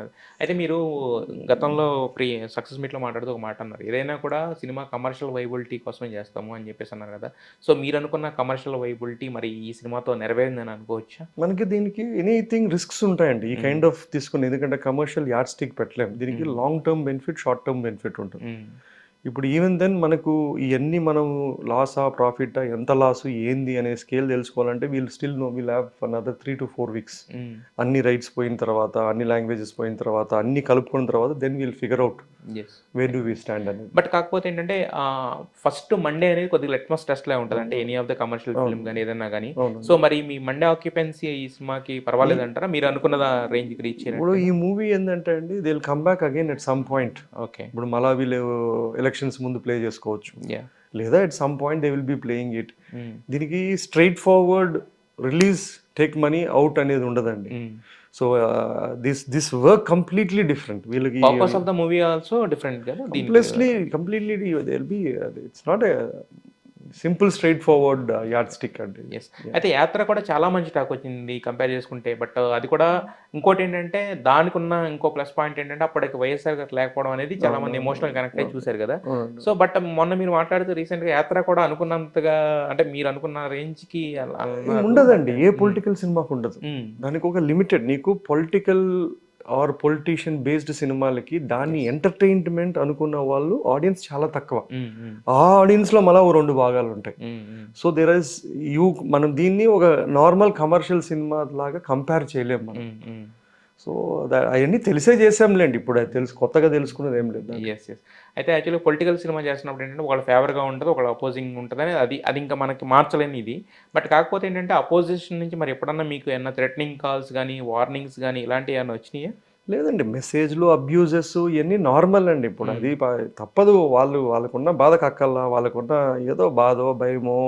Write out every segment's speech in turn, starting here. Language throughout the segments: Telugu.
ఉన్నది అయితే మీరు గతంలో ప్రీ సక్సెస్ మీట్లో మాట్లాడుతూ ఒక మాట అన్నారు. ఏదైనా కూడా సినిమా కమర్షియల్ వైబిలిటీ కోసమే చేస్తాము అని చెప్పేసి అన్నారు కదా. సో మీరు అనుకున్న కమర్షియల్ వైబిలిటీ మరి ఈ సినిమాతో నెరవేరిందని అనుకోవచ్చా? మనకి దీనికి ఎనీథింగ్ రిస్క్స్ ఉంటాయండి. ఈ కైండ్ ఆఫ్ తీసుకుని ఎందుకంటే కమర్షియల్ యాడ్ స్టిక్ పెట్టలేము. దీనికి long term benefit short term benefit ఉంటుంది. ఇప్పుడు ఈవెన్ దెన్ మనకు ఇవన్నీ మనం లాసా ప్రాఫిటా ఎంత లాసు ఏంది అనే స్కేల్ తెలుసుకోవాలంటే we'll still no we'll have another three to four weeks. అన్ని రైట్స్ పోయిన తర్వాత అన్ని లాంగ్వేజెస్ పోయిన తర్వాత అన్ని కలుపుకున్న తర్వాత then we'll figure out where do we stand అనేది బట్ కాకపోతే ఏంటంటే ఫస్ట్ మండే అనేది కొద్దిగా లెట్మస్ టెస్ట్ లా ఉంటుంది. అంటే any of the commercial film కానీ ఏదైనా కానీ. సో మరి మీ మండే ఆక్యుపెన్సీ ఈ సినిమాకి పర్వాలేదు అంటారా? మీరు అనుకున్న రేంజ్కి రీచ్ ఇప్పుడు ఈ మూవీ ఏంటంటే అండి they will come back again at some point okay ఇప్పుడు మళ్ళా వీళ్ళు ఎలక్షన్స్ ముందు ప్లే చేసుకోవచ్చు. యా లేదా at some point they will be playing it దీనికి straightforward release take money out అనేది ఉండదండి. So this this work completely different వీళ్ళకి purpose of the movie also different కదా దీని completely completely they'll be it's not a simple straightforward yardstick అండి. ఎస్ అయితే యాత్ర కూడా చాలా మంచి టాక్ వచ్చింది కంపేర్ చేసుకుంటే. బట్ అది కూడా ఇంకోటి ఏంటంటే దానికి ఉన్న ఇంకో ప్లస్ పాయింట్ ఏంటంటే అప్పటికి వైఎస్ఆర్ గారు లేకపోవడం అనేది చాలా మంది ఎమోషనల్ కనెక్ట్ అయ్యి చూశారు కదా. సో బట్ మొన్న మీరు మాట్లాడుతూ రీసెంట్గా యాత్ర కూడా అనుకున్నంతగా అంటే మీరు అనుకున్న రేంజ్కి. ఉండదండి. ఏ పొలిటికల్ సినిమాకు ఉండదు. దానికి ఒక లిమిటెడ్ నీకు పొలిటికల్ ఆర్ పొలిటీషియన్ బేస్డ్ సినిమాలకి దాన్ని ఎంటర్టైన్మెంట్ అనుకున్న వాళ్ళు ఆడియన్స్ చాలా తక్కువ. మ్మ్, మ్మ్, ఆ ఆడియన్స్లో మళ్ళీ ఓ రెండు భాగాలు ఉంటాయి. సో దేర్ ఇస్ యూ మనం దీన్ని ఒక నార్మల్ కమర్షియల్ సినిమా లాగా కంపేర్ చేయలేం మనం. మ్మ్. సో అవన్నీ తెలిసే చేసాంలేండి ఇప్పుడు అది తెలుసు కొత్తగా తెలుసుకున్నది ఏం లేదు ఎస్ ఎస్ అయితే యాక్చువల్లీ పొలిటికల్ సినిమా చేస్తున్నప్పుడు ఏంటంటే ఒకళ్ళ ఫేవర్గా ఉంటుంది ఒకళ్ళ అపోజింగ్ ఉంటుంది అని అది అది ఇంకా మనకి మార్చలేని ఇది. బట్ కాకపోతే ఏంటంటే అపోజిషన్ నుంచి మరి ఎప్పుడన్నా మీకు ఏమన్నా థ్రెటనింగ్ కాల్స్ కానీ వార్నింగ్స్ కానీ ఇలాంటివి ఏమైనా వచ్చినాయా? లేదండి. మెసేజ్లు అబ్యూజెస్ ఇవన్నీ నార్మల్ అండి ఇప్పుడు. అది ప- తప్పదు. వాళ్ళు వాళ్ళకున్న బాధ కక్కల్లా వాళ్ళకున్న ఏదో బాధో భయమో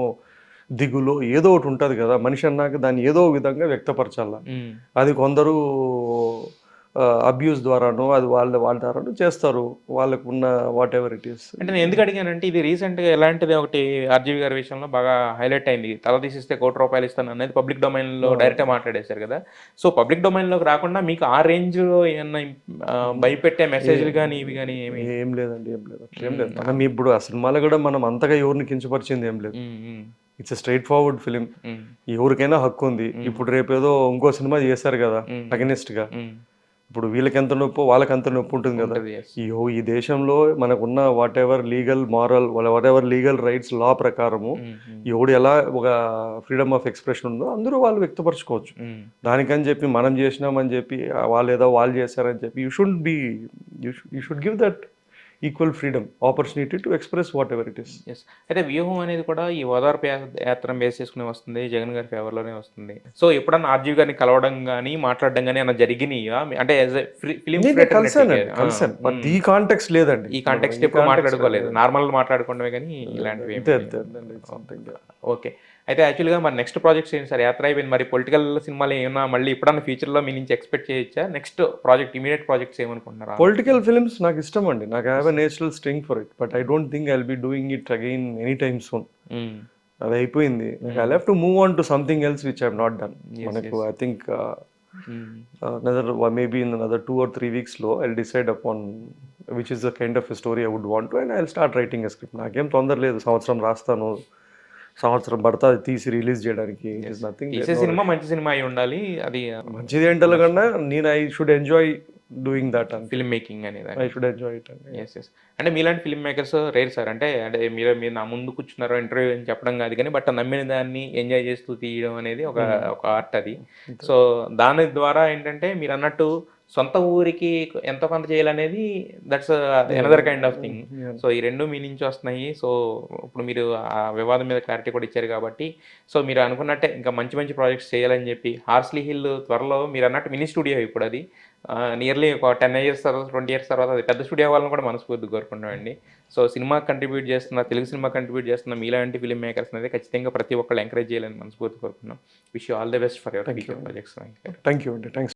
దిగులో ఏదో ఒకటి ఉంటుంది కదా మనిషి అన్నాక దాన్ని ఏదో విధంగా వ్యక్తపరచాల. అది కొందరు అబ్యూస్ ద్వారానో అది వాళ్ళ వాళ్ళ ద్వారానో చేస్తారు వాళ్ళకున్న వాట్ ఎవర్ ఇట్ ఈస్ అంటే నేను ఎందుకు అడిగానంటే ఇది రీసెంట్గా ఎలాంటిది ఒకటి ఆర్జీవి గారి విషయంలో బాగా హైలైట్ అయింది. తల తీసిస్తే కోటి రూపాయలు ఇస్తాను అనేది పబ్లిక్ డొమైన్లో డైరెక్ట్గా మాట్లాడేశారు కదా. సో పబ్లిక్ డొమైన్లోకి రాకుండా మీకు ఆ రేంజ్లో ఏమన్నా భయపెట్టే మెసేజ్లు కానీ ఇవి కానీ ఏమి ఏం లేదండి ఏం లేదు. ఏం లేదు. మనం ఇప్పుడు ఆ సినిమాలో కూడా మనం అంతగా ఎవరిని కించపరిచింది ఏం లేదు. ఇట్స్ స్ట్రైట్ ఫార్వర్డ్ ఫిలిం ఎవరికైనా హక్కు ఉంది ఇప్పుడు రేపు ఏదో ఇంకో సినిమా చేశారు కదా. అగెనిస్ట్గా మ్మ్. ఇప్పుడు వీళ్ళకి ఎంత నొప్పి వాళ్ళకి ఎంత నొప్పి ఉంటుంది కదా. ఈ దేశంలో మనకున్న whatever legal moral whatever legal rights law ప్రకారము ఎవడు ఎలా ఒక ఫ్రీడమ్ ఆఫ్ ఎక్స్ప్రెషన్ ఉందో అందరూ వాళ్ళు వ్యక్తపరచుకోవచ్చు. దానికని చెప్పి మనం చేసినామని చెప్పి వాళ్ళు ఏదో వాళ్ళు చేశారని చెప్పి you should be you should give that equal freedom opportunity to express whatever it is yes అయితే వ్యూహం అనేది కూడా ఈ ఓదార్పు యాత్ర బేస్ చేసుకుని వస్తుంది జగన్ గారి ఫేవర్లోనే వస్తుంది. సో ఎప్పుడన్నా ఆర్జీవి గారిని కలవడం కానీ మాట్లాడడం కానీ ఏమైనా జరిగినాయా? అంటే ఫిలిం కలిసాను బట్ ఈ కాంటెక్స్ లేదండి. ఈ కాంటెక్స్ట్ ఎప్పుడు మాట్లాడుకోలేదు. నార్మల్ మాట్లాడుకోవడమే కానీ ఇలాంటివి ఓకే. అయితే యాక్చువల్గా మరి నెక్స్ట్ ప్రాజెక్ట్స్ ఏంటి సార్? యాత్ర అయిపోయింది. మరి పొలిటికల్ సినిమాలు ఏమన్నా మళ్ళీ ఎప్పుడన్నా ఫ్యూచర్లో మీ నుంచి ఎక్స్పెక్ట్ చేయొచ్చా? నెక్స్ట్ ప్రాజెక్ట్ ఇమీడియట్ ప్రాజెక్ట్స్ ఏమనుకుంటున్నారా? పొలిటికల్ ఫిల్మ్స్ నాకు ఇష్టం అండి. నాకు have a natural string for it but I don't think I be doing it again any time soon. అది అయిపోయింది. I have to move on to something else which I've not done మనకు I think hmm. Another maybe in another two or three వీక్స్లో I decide upon which is the kind of story I would want and I start writing a script నాకేం తొందర లేదు. సంవత్సరం రాస్తాను. సంవత్సరం పడతా అది తీసి రిలీజ్ చేయడానికి. నథింగ్ సినిమా మంచి సినిమా అయి ఉండాలి. అది మంచిది ఏంటో కన్నా నేను I should enjoy doing that and film making అనేది ఐ షుడ్ ఎంజాయ్ ఇట్ అండి ఎస్ ఎస్ అంటే మీలాంటి ఫిల్మ్ మేకర్స్ రేర్ సార్ అంటే అంటే మీరు మీరు నా ముందు కూర్చున్నారో ఇంటర్వ్యూ అని చెప్పడం కాదు కానీ బట్ నమ్మిన దాన్ని ఎంజాయ్ చేస్తూ తీయడం అనేది ఒక ఒక ఆర్ట్ అది. సో దాని ద్వారా ఏంటంటే మీరు అన్నట్టు సొంత ఊరికి ఎంతో కొంత చేయాలనేది that's another kind of thing so ఈ రెండు మీ నుంచి వస్తున్నాయి. సో ఇప్పుడు మీరు ఆ వివాదం మీద క్లారిటీ కూడా ఇచ్చారు కాబట్టి సో మీరు అనుకున్నట్టే ఇంకా మంచి మంచి ప్రాజెక్ట్స్ చేయాలని చెప్పి హార్స్లీ హిల్ త్వరలో మీరు అన్నట్టు మినీ స్టూడియో ఇప్పుడు అది. నియర్లీ ఒక టెన్ ఇయర్స్ తర్వాత ట్వంటీ ఇయర్స్ తర్వాత అది పెద్ద స్టూడియో వాళ్ళని కూడా మనస్ఫూర్తి కోరుకుంటామండి సో సినిమా కంట్రిబ్యూట్ చేస్తున్న తెలుగు సినిమా కంట్రిబ్యూట్ చేస్తున్న మీలాంటి ఫిల్మ్ మేకర్స్ అనేది ఖచ్చితంగా ప్రతి ఒక్కళ్ళు ఎంకరేజ్ చేయాలని మనస్ఫూర్తి కోరుకున్నాం wish all the best for your future projects thank you అండి. థ్యాంక్స్